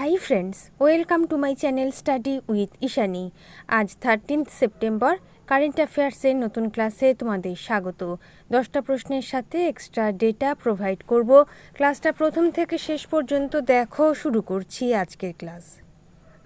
Hi friends welcome to my channel study with Ishani আজ thirteenth September current অ্যাফেয়ার্সের নতুন ক্লাসে তোমাদের স্বাগত। দশটা প্রশ্নের সাথে এক্সট্রা ডেটা প্রোভাইড করব। ক্লাসটা প্রথম থেকে শেষ পর্যন্ত দেখো, শুরু করছি আজকের ক্লাস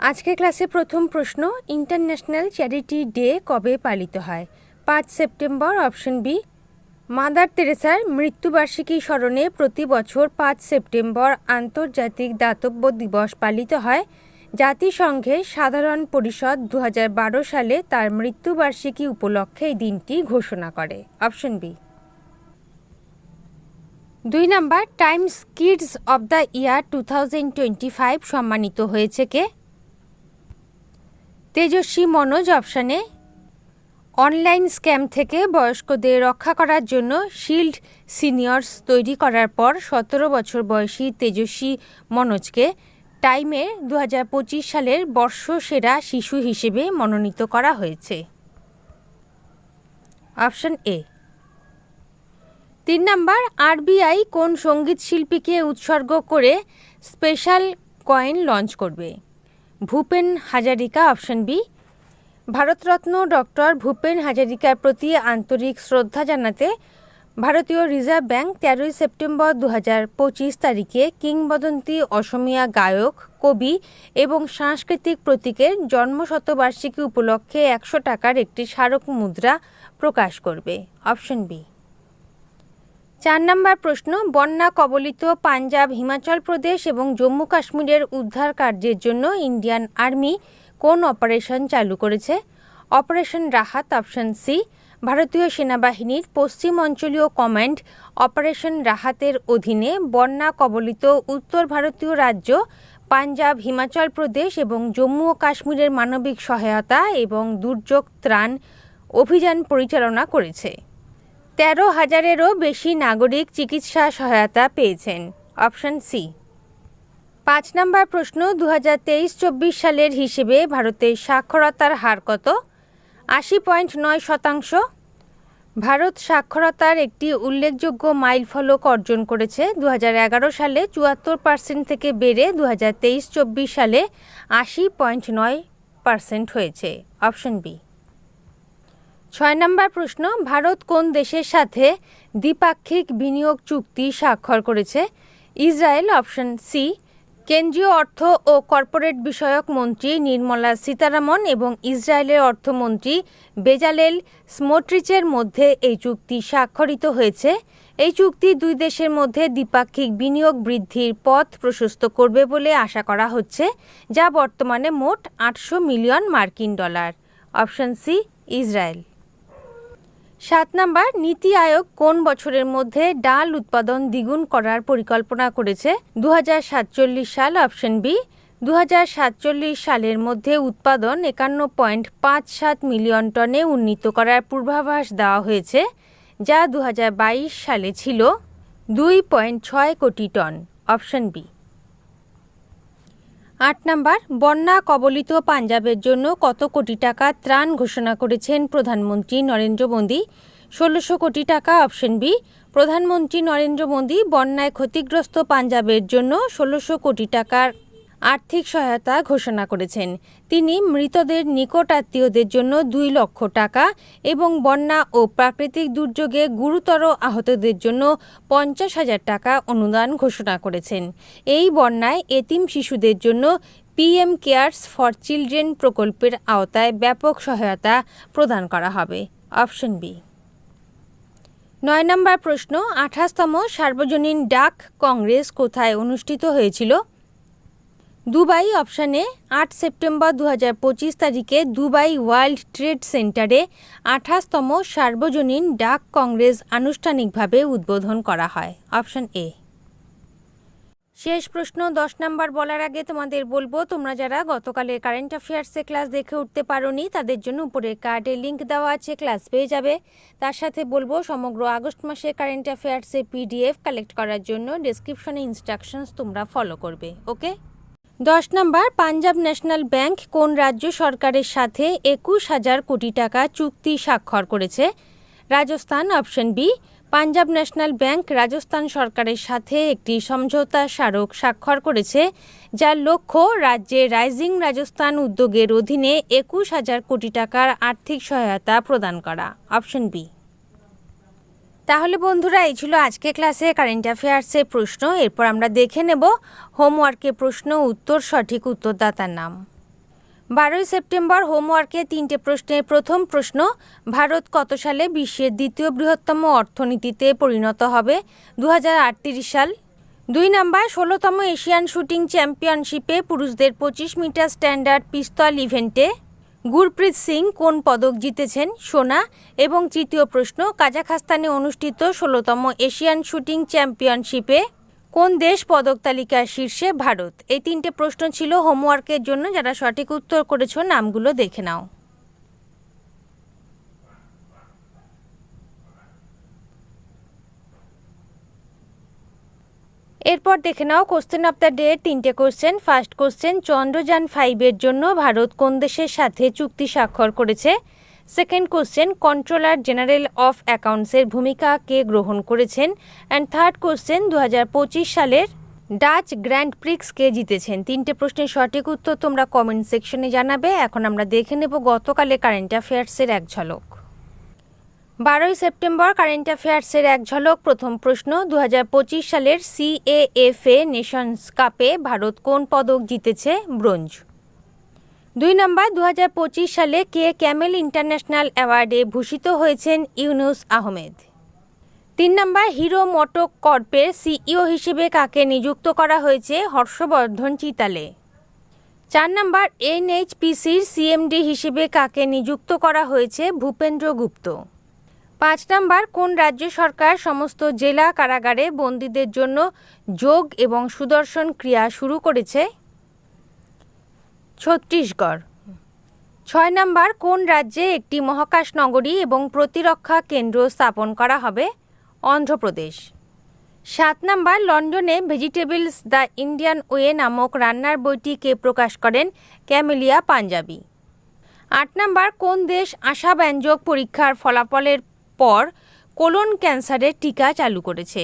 আজকের ক্লাসে প্রথম প্রশ্ন ইন্টারন্যাশনাল চ্যারিটি ডে কবে পালিত হয়? পাঁচ সেপ্টেম্বর অপশন বি মাদার তেরেসার মৃত্যুবার্ষিকী স্মরণে প্রতি বছর পাঁচ সেপ্টেম্বর আন্তর্জাতিক দাতব্য দিবস পালিত হয়। জাতিসংঘের সাধারণ পরিষদ দু হাজার বারো সালে তার মৃত্যুবার্ষিকী উপলক্ষে এই দিনটি ঘোষণা করে। Option B. দুই number, Times kids of the year to সম্মানিত হয়েছে কে? তেজস্বী মনোজ অপশানে অনলাইন স্ক্যাম থেকে বয়স্কদের রক্ষা করার জন্য শিল্ড সিনিয়র্স তৈরি করার পর সতেরো বছর বয়সী তেজস্বী মনোজকে টাইমে দু হাজার পঁচিশ সালের বর্ষসেরা শিশু হিসেবে মনোনীত করা হয়েছে। Option A. তিন নাম্বার, আরবিআই কোন সংগীত শিল্পীকে উৎসর্গ করে স্পেশাল কয়েন লঞ্চ করবে? Bhupen Hazarika, option B. Bharat Ratna doctor Bhupen হাজারিকার প্রতি আন্তরিক শ্রদ্ধা জানাতে ভারতীয় রিজার্ভ ব্যাংক তেরোই সেপ্টেম্বর দু তারিখে কিংবদন্তি অসমিয়া গায়ক, কবি এবং সাংস্কৃতিক প্রতীকের জন্মশতবার্ষিকী উপলক্ষে একশো টাকার একটি স্মারক মুদ্রা প্রকাশ করবে। Option B. চার নম্বর প্রশ্ন, বন্যা কবলিত পাঞ্জাব, হিমাচল প্রদেশ এবং জম্মু কাশ্মীরের উদ্ধার কার্যের জন্য ইন্ডিয়ান আর্মি কোন অপারেশন চালু করেছে? অপারেশন রাহাত, অপশন সি ভারতীয় সেনাবাহিনীর পশ্চিম অঞ্চলীয় কমান্ড অপারেশন রাহাতের অধীনে বন্যা কবলিত উত্তর ভারতীয় রাজ্য, পাঞ্জাব, হিমাচল প্রদেশ এবং জম্মু ও কাশ্মীরের মানবিক সহায়তা এবং দুর্যোগ ত্রাণ অভিযান পরিচালনা করেছে। তেরো হাজারেরও বেশি নাগরিক চিকিৎসা সহায়তা পেয়েছেন। অপশন সি পাঁচ নম্বর প্রশ্ন দু হাজার তেইশ চব্বিশ সালের হিসেবে ভারতের সাক্ষরতার হার কত? আশি পয়েন্ট নয় শতাংশ। ভারত সাক্ষরতার একটি উল্লেখযোগ্য মাইল ফলক অর্জন করেছে। দু হাজার এগারো সালে চুয়াত্তর পার্সেন্ট থেকে বেড়ে দু হাজার তেইশ চব্বিশ সালে আশি পয়েন্ট নয় পার্সেন্ট হয়েছে। Option B. ছয় নম্বর প্রশ্ন, ভারত কোন দেশের সাথে দ্বিপাক্ষিক বিনিয়োগ চুক্তি স্বাক্ষর করেছে? ইসরায়েল, অপশন সি কেন্দ্রীয় অর্থ ও কর্পোরেট বিষয়ক মন্ত্রী নির্মলা সীতারামন এবং ইসরায়েলের অর্থমন্ত্রী বেজালেল স্মোট্রিচের মধ্যে এই চুক্তি স্বাক্ষরিত হয়েছে। এই চুক্তি দুই দেশের মধ্যে দ্বিপাক্ষিক বিনিয়োগ বৃদ্ধির পথ প্রশস্ত করবে বলে আশা করা হচ্ছে, যা বর্তমানে মোট আটশো মিলিয়ন মার্কিন ডলার। Option C, Israel. সাত নাম্বার, নীতি আয়োগ কোন বছরের মধ্যে ডাল উৎপাদন দ্বিগুণ করার পরিকল্পনা করেছে? দু হাজার সাতচল্লিশ সাল অপশন বি। দু হাজার সাতচল্লিশ সালের মধ্যে উৎপাদন একান্ন পয়েন্ট পাঁচ সাত মিলিয়ন টনে উন্নীত করার পূর্বাভাস দেওয়া হয়েছে, যা দু হাজার বাইশ সালে ছিল দুই পয়েন্ট ছয় কোটি টন, অপশন বি। আট নাম্বার, বন্যা কবলিত পাঞ্জাবের জন্য কত কোটি টাকা ত্রাণ ঘোষণা করেছেন প্রধানমন্ত্রী নরেন্দ্র মোদী? ষোলোশো কোটি টাকা অপশন বি, প্রধানমন্ত্রী নরেন্দ্র মোদী বন্যায় ক্ষতিগ্রস্ত পাঞ্জাবের জন্য ষোলোশো কোটি টাকার আর্থিক সহায়তা ঘোষণা করেছেন। তিনি মৃতদের নিকট আত্মীয়দের জন্য দুই লক্ষ টাকা এবং বন্যা ও প্রাকৃতিক দুর্যোগে গুরুতর আহতদের জন্য পঞ্চাশ হাজার টাকা অনুদান ঘোষণা করেছেন। এই বন্যায় এতিম শিশুদের জন্য পিএম কেয়ার্স ফর চিলড্রেন প্রকল্পের আওতায় ব্যাপক সহায়তা প্রদান করা হবে। Option B. নয় নম্বর প্রশ্ন, আঠাশতম সার্বজনীন ডাক কংগ্রেস কোথায় অনুষ্ঠিত হয়েছিল? দুবাই অপশানে আট সেপ্টেম্বর দু হাজার পঁচিশ তারিখে দুবাই ওয়ার্ল্ড ট্রেড সেন্টারে আঠাশতম সার্বজনীন ডাক কংগ্রেস আনুষ্ঠানিকভাবে উদ্বোধন করা হয়। Option A. শেষ প্রশ্ন, দশ নাম্বার বলার আগে তোমাদের বলব, তোমরা যারা গতকালের কারেন্ট অ্যাফেয়ার্সে ক্লাস দেখে উঠতে পারোনি, তাদের জন্য উপরে কার্ডে লিঙ্ক দেওয়া আছে, ক্লাস পেয়ে যাবে। তার সাথে বলব, সমগ্র আগস্ট মাসে কারেন্ট অ্যাফেয়ার্সে পিডিএফ কালেক্ট করার জন্য ডিসক্রিপশনে ইনস্ট্রাকশনস তোমরা ফলো করবে ওকে দশ নম্বর, পাঞ্জাব ন্যাশনাল ব্যাংক কোন রাজ্য সরকারের সাথে একুশ হাজার কোটি টাকা চুক্তি স্বাক্ষর করেছে? Rajasthan, option B, Punjab national bank Rajasthan সরকারের সাথে একটি সমঝোতা স্মারক স্বাক্ষর করেছে, যার লক্ষ্য রাজ্যে রাইজিং রাজস্থান উদ্যোগের অধীনে একুশ হাজার কোটি টাকার আর্থিক সহায়তা প্রদান করা। Option B. তাহলে বন্ধুরা, এই ছিল আজকে ক্লাসে কারেন্ট অ্যাফেয়ার্সের প্রশ্ন। এরপর আমরা দেখে নেব হোমওয়ার্কে প্রশ্ন, উত্তর, সঠিক উত্তরদাতার নাম। বারোই সেপ্টেম্বর হোমওয়ার্কে তিনটে প্রশ্নের প্রথম প্রশ্ন, ভারত কত সালে বিশ্বের দ্বিতীয় বৃহত্তম অর্থনীতিতে পরিণত হবে? দু হাজার আটত্রিশ সাল। দুই নাম্বার, ষোলোতম এশিয়ান শুটিং চ্যাম্পিয়নশিপে পুরুষদের পঁচিশ মিটার স্ট্যান্ডার্ড পিস্তল ইভেন্টে গুরপ্রীত সিং কোন পদক জিতেছেন সোনা? এবং তৃতীয় প্রশ্ন, কাজাখাস্তানে অনুষ্ঠিত ষোলোতম এশিয়ান শুটিং চ্যাম্পিয়নশিপে কোন দেশ পদক তালিকার শীর্ষে ভারত? এই তিনটে প্রশ্ন ছিল হোমওয়ার্কের জন্য, যারা সঠিক উত্তর করেছ নামগুলো দেখে নাও। এরপর দেখে নাও কোশ্চেন অফ দ্য ডে তিনটে কোশ্চেন ফার্স্ট কোশ্চেন চন্দ্রযান ফাইভের জন্য ভারত কোন দেশের সাথে চুক্তি স্বাক্ষর করেছে? Second question controller general of অ্যাকাউন্টসের ভূমিকা কে গ্রহণ করেছেন? অ্যান্ড থার্ড কোশ্চেন দু হাজার পঁচিশ সালের ডাচ গ্র্যান্ড প্রিক্স কে জিতেছেন? তিনটে প্রশ্নের সঠিক উত্তর তোমরা কমেন্ট সেকশনে জানাবে। এখন আমরা দেখে নেব গতকালে কারেন্ট অ্যাফেয়ার্সের এক ঝলক। বারোই সেপ্টেম্বর কারেন্ট অ্যাফেয়ার্সের এক ঝলক। প্রথম প্রশ্ন দু হাজার পঁচিশ সালের সিএএফএ নেশনস কাপে ভারত কোন পদক জিতেছে? ব্রোঞ্জ। দুই নম্বর দু হাজার পঁচিশ সালে কে ক্যামেল ইন্টারন্যাশনাল অ্যাওয়ার্ডে ভূষিত হয়েছেন ইউনুস আহমেদ? তিন নম্বর, হিরো মোটো কর্পের সিইও হিসেবে কাকে নিযুক্ত করা হয়েছে? হর্ষবর্ধন চিতালে। চার নম্বর, এনএইচপিসির সিএমডি হিসেবে কাকে নিযুক্ত করা হয়েছে? ভূপেন্দ্র গুপ্ত। পাঁচ নম্বর, কোন রাজ্য সরকার সমস্ত জেলা কারাগারে বন্দীদের জন্য যোগ এবং সুদর্শন ক্রিয়া শুরু করেছে? ছত্তিশগড়। ছয় নম্বর, কোন রাজ্যে একটি মহাকাশ নগরী এবং প্রতিরক্ষা কেন্দ্র স্থাপন করা হবে? অন্ধ্রপ্রদেশ। সাত নম্বর, লন্ডনে ভেজিটেবলস দ্য ইন্ডিয়ান ওয়ে নামক রান্নার বইটি কে প্রকাশ করেন? ক্যামেলিয়া পাঞ্জাবি। আট নম্বর, কোন দেশ আশাব্যঞ্জক পরীক্ষার ফলাফলের পর কোলন ক্যান্সারের টিকা চালু করেছে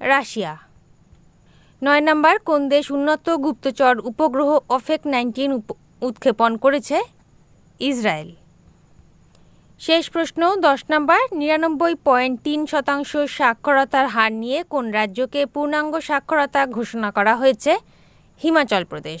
রাশিয়া। নয় নম্বর, কোন দেশ উন্নত গুপ্তচর উপগ্রহ অফেক নাইনটিন উৎক্ষেপণ করেছে? ইসরায়েল। শেষ প্রশ্ন, দশ নম্বর, নিরানব্বই পয়েন্ট তিন শতাংশ সাক্ষরতার হার নিয়ে কোন রাজ্যকে পূর্ণাঙ্গ সাক্ষরতা ঘোষণা করা হয়েছে? হিমাচল প্রদেশ।